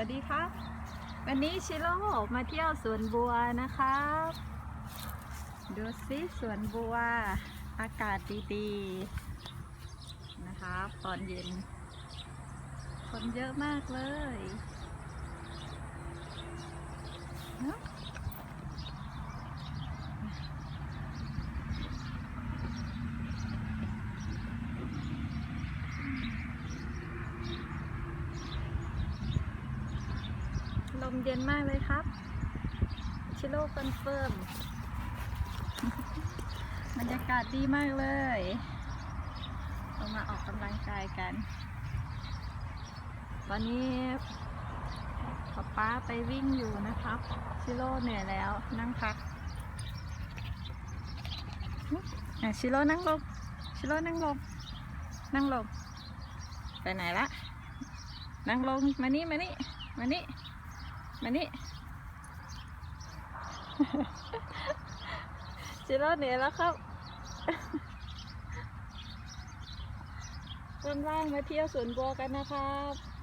วัสดีครับ วันนี้ชิโร่มาเที่ยวสวนบัวนะครับ ดูสิสวนบัว อากาศดีๆ นะครับตอนเย็น คนเยอะมากเลยเนาะ มเย็นมากเลยครับ ชิโร่คอนเฟิร์มบรรยากาศดีมากเลย เรามาออกกำลังกายกันตอนนี้ป๊าป๊าไปวิ่งอยู่นะครับ ชิโร่เหนื่อยแล้วนั่งพักอะชิโร่นั่งลงชิโร่นั่งลงนั่งลงไปไหนละ นั่งลง มานี่ มานี่ มานี่ มานี่จิโร่เหนื่อยแล้วครับว่างๆมาเที่ยวสวนบัวกันนะครับ